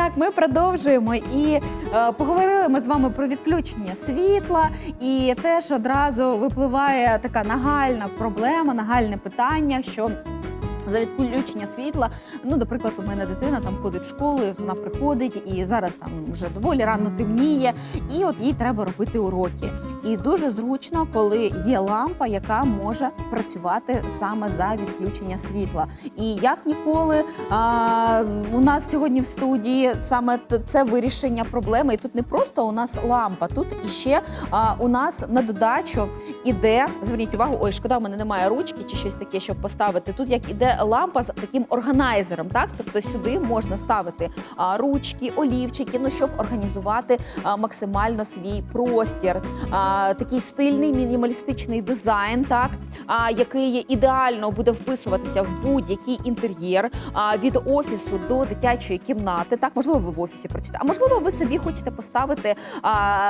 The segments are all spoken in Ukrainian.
Так, ми продовжуємо і е, поговорили ми з вами про відключення світла, і теж одразу випливає така нагальна проблема, нагальне питання, що. За відключення світла, ну, наприклад, у мене дитина там ходить в школу, вона приходить, і зараз там вже доволі рано темніє, і от їй треба робити уроки. І дуже зручно, коли є лампа, яка може працювати саме за відключення світла. І як ніколи, а, у нас сьогодні в студії саме це вирішення проблеми. І тут не просто у нас лампа, тут іще а, у нас на додачу іде. Зверніть увагу, ой, шкода, в мене немає ручки чи щось таке, щоб поставити. Тут як іде лампа з таким органайзером, так тобто сюди можна ставити ручки, олівчики, ну щоб організувати максимально свій простір. Такий стильний мінімалістичний дизайн, так який ідеально буде вписуватися в будь-який інтер'єр від офісу до дитячої кімнати. Так, можливо, ви в офісі працюєте, а можливо, ви собі хочете поставити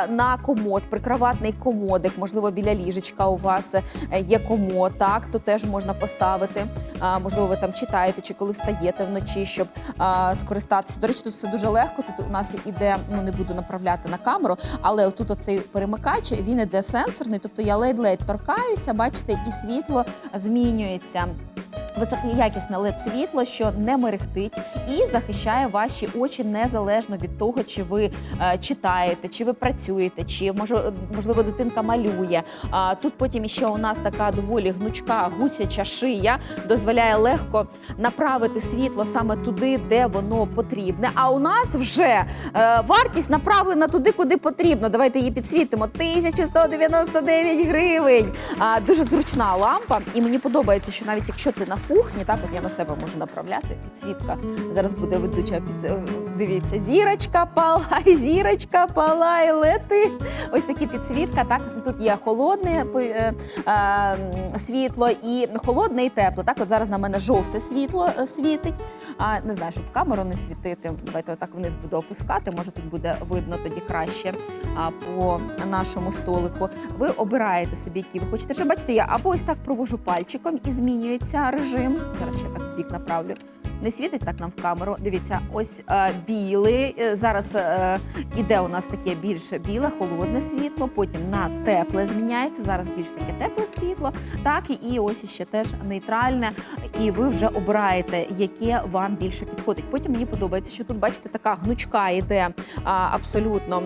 на комод, прикроватний комодик, можливо, біля ліжечка у вас е, є комод, так, то теж можна поставити. А, можливо, ви там читаєте чи коли встаєте вночі, щоб а, скористатися. До речі, тут все дуже легко. Тут у нас іде, ну не буду направляти на камеру, але тут оцей перемикач він іде сенсорний, тобто я ледь-ледь торкаюся, бачите, і світло змінюється. Високоякісне led світло, що не мерехтить і захищає ваші очі незалежно від того, чи ви е, читаєте, чи ви працюєте, чи може, можливо дитинка малює. А тут потім ще у нас така доволі гнучка гусяча шия дозволяє легко направити світло саме туди, де воно потрібне. А у нас вже е, вартість направлена туди, куди потрібно. Давайте її підсвітимо. 1199 гривень. Дуже зручна лампа, і мені подобається, що навіть якщо ти на кухні, так от я на себе можу направляти. Підсвітка зараз буде ведуча під дивіться. Зірочка палай, зірочка палай, лети. Ось такі підсвітка. Так тут є холодне е, е, світло і холодне і тепле. Так, от зараз на мене жовте світло е, світить. А не знаю, щоб камеру не світити. Давайте отак вниз буду опускати. Може тут буде видно тоді краще по нашому столику. Ви обираєте собі, які ви хочете. Що бачите, я або ось так провожу пальчиком і змінюється режим. Зараз ще так в бік направлю. Не світить так нам в камеру. Дивіться, ось е, білий. Е, зараз е, іде у нас таке більше біле, холодне світло. Потім на тепле зміняється. Зараз більш таке тепле світло. Так і ось ще теж нейтральне. І ви вже обираєте, яке вам більше підходить. Потім мені подобається, що тут бачите, така гнучка іде а, абсолютно.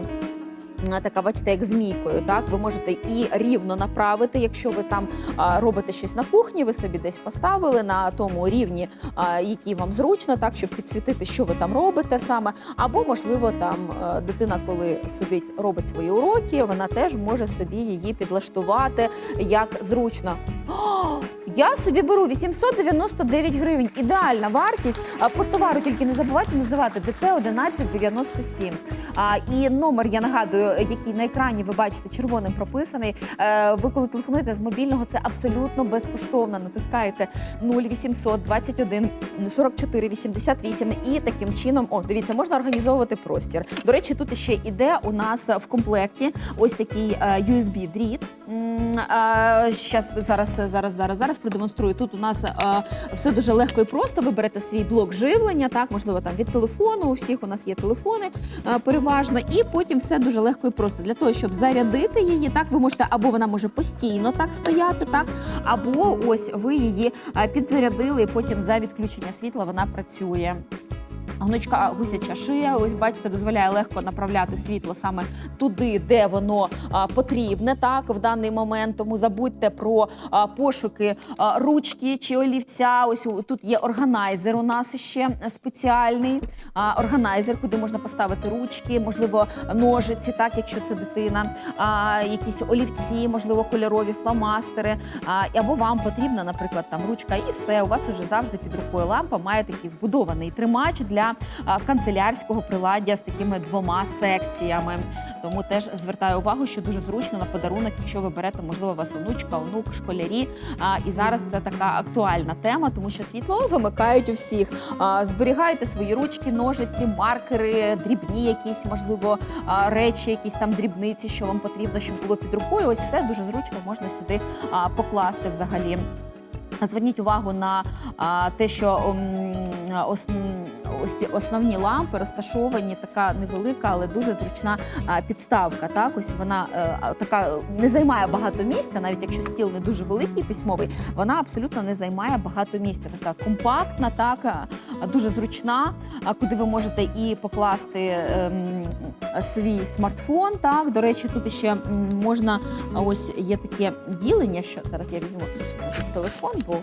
А, Така, бачите, як змійкою, так ви можете і рівно направити, якщо ви там а, робите щось на кухні, ви собі десь поставили на тому рівні, а, який вам зручно, так щоб підсвітити, що ви там робите саме. Або, можливо, там е, дитина, коли сидить, робить свої уроки, вона теж може собі її підлаштувати як зручно. Я собі беру 899 гривень. Ідеальна вартість. А по товару тільки не забувайте називати ДТ 1197. А, і номер я нагадую, який на екрані ви бачите червоним прописаний. Е, ви коли телефонуєте з мобільного, це абсолютно безкоштовно. Натискаєте 0800 21 44 88 і таким чином, о, дивіться, можна організовувати простір. До речі, тут ще іде у нас в комплекті ось такий е, USB дріт. Щас, зараз, зараз, зараз, зараз продемонструю. Тут у нас е, все дуже легко і просто. Ви берете свій блок живлення, так, можливо, там від телефону. У всіх у нас є телефони е, переважно, і потім все дуже легко і просто. Для того, щоб зарядити її, так, ви можете, або вона може постійно так стояти, так, або ось ви її підзарядили, і потім за відключення світла вона працює. Гнучка гусяча шия, ось бачите, дозволяє легко направляти світло саме туди, де воно потрібне, так в даний момент. Тому забудьте про пошуки ручки чи олівця. Ось тут є органайзер. У нас ще спеціальний органайзер, куди можна поставити ручки, можливо, ножиці, так, якщо це дитина, якісь олівці, можливо, кольорові фломастери. Або вам потрібна, наприклад, там ручка, і все. У вас уже завжди під рукою лампа має такий вбудований тримач для канцелярського приладдя з такими двома секціями. Тому теж звертаю увагу, що дуже зручно на подарунок, якщо ви берете, можливо, у вас онучка, онук, школярі. А, і зараз це така актуальна тема, тому що світло вимикають у всіх. А, зберігайте свої ручки, ножиці, маркери, дрібні якісь, можливо, речі, якісь там дрібниці, що вам потрібно, щоб було під рукою. Ось все дуже зручно можна сюди покласти взагалі. Зверніть увагу на те, що ось основні лампи розташовані, така невелика, але дуже зручна підставка. Так, ось вона е, така не займає багато місця, навіть якщо стіл не дуже великий письмовий, вона абсолютно не займає багато місця. Така компактна, так дуже зручна, а, куди ви можете і покласти ем, свій смартфон. Так, до речі, тут ще можна ось є таке ділення, що зараз я візьму телефон, бо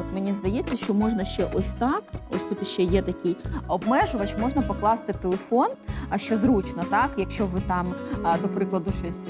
От мені здається, що можна ще ось так. Ось тут ще є такий обмежувач, можна покласти телефон, що зручно, так, якщо ви там, до прикладу, щось.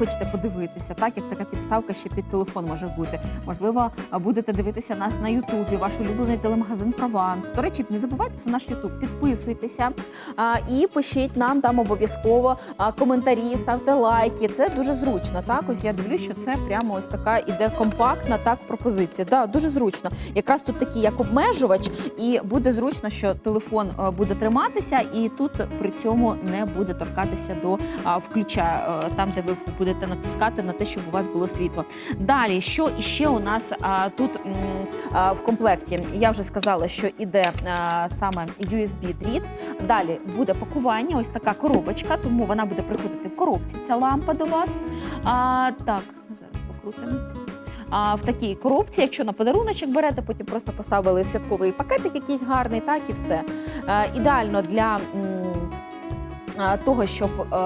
Хочете подивитися, так як така підставка ще під телефон може бути. Можливо, будете дивитися нас на Ютубі, ваш улюблений телемагазин Прованс. До речі, не забувайте за наш Ютуб, підписуйтеся а, і пишіть нам там обов'язково коментарі, ставте лайки. Це дуже зручно. Так, ось я дивлюсь, що це прямо ось така іде компактна так пропозиція. Да, дуже зручно. Якраз тут такий як обмежувач, і буде зручно, що телефон буде триматися, і тут при цьому не буде торкатися до а, включа, там, де ви будете натискати на те, щоб у вас було світло. Далі, що іще у нас а, тут м, а, в комплекті? Я вже сказала, що іде а, саме USB-дріт. Далі буде пакування, ось така коробочка, тому вона буде приходити в коробці. Ця лампа до вас. А, так, зараз покрутимо. А, в такій коробці, якщо на подаруночок берете, потім просто поставили святковий пакетик якийсь гарний, так і все. Е, ідеально для того, щоб е,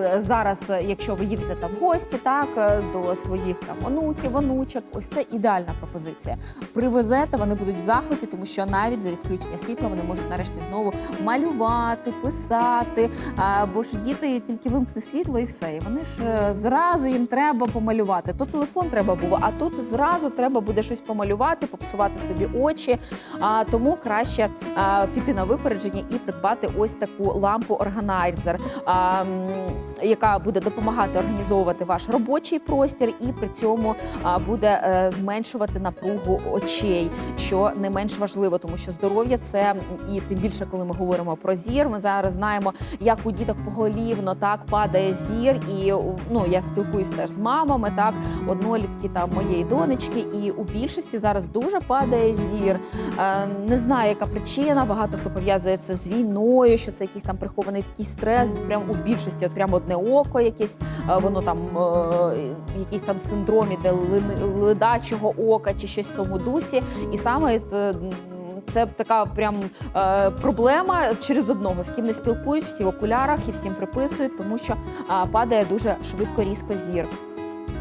е, зараз, е, якщо ви їдете там в гості, так е, до своїх там онуків, онучок, ось це ідеальна пропозиція. Привезете, вони будуть в захваті, тому що навіть за відключення світла вони можуть нарешті знову малювати, писати. Бо ж діти тільки вимкне світло і все. І вони ж е, зразу їм треба помалювати. То телефон треба було, а тут зразу треба буде щось помалювати, попсувати собі очі. А, тому краще піти на випередження і придбати ось таку лампу органайзер, яка буде допомагати організовувати ваш робочий простір, і при цьому буде е, зменшувати напругу очей, що не менш важливо, тому що здоров'я це і тим більше, коли ми говоримо про зір. Ми зараз знаємо, як у діток поголівно так падає зір, і ну я спілкуюсь теж з мамами, так однолітки там моєї донечки, і у більшості зараз дуже падає зір. Е, не знаю, яка причина. Багато хто пов'язує це з війною, що це якийсь там прихований такий стрес. Прям у більшості, от прямо одне око, якесь е, воно там е, якийсь там синдром іде лини- ледачого ока чи щось в тому дусі. І саме е, це така прям е, проблема через одного. З ким не спілкуюсь, всі в окулярах і всім приписують, тому що е, падає дуже швидко різко зір.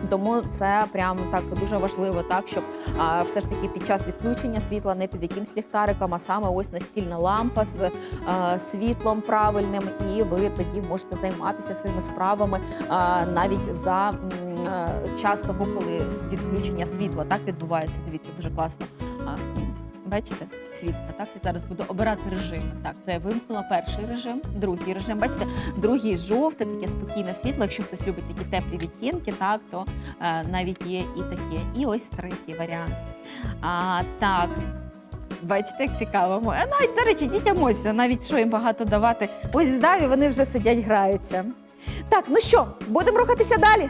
Тому це прям так дуже важливо, так щоб а, все ж таки під час відключення світла не під якимсь ліхтариком, а саме ось настільна лампа з а, світлом правильним, і ви тоді можете займатися своїми справами а, навіть за е, час того, коли відключення світла так відбувається. Дивіться, дуже класно. А, Бачите, підсвітка, так? І зараз буду обирати режими. Так, це я вимкнула перший режим, другий режим. Бачите, другий жовте, таке спокійне світло. Якщо хтось любить такі теплі відтінки, так, то е, навіть є і таке. І ось третій варіант. А, так. Бачите, як цікаво. А навіть, до речі, дітям ось, навіть що їм багато давати. Ось здаві вони вже сидять, граються. Так, ну що, будемо рухатися далі.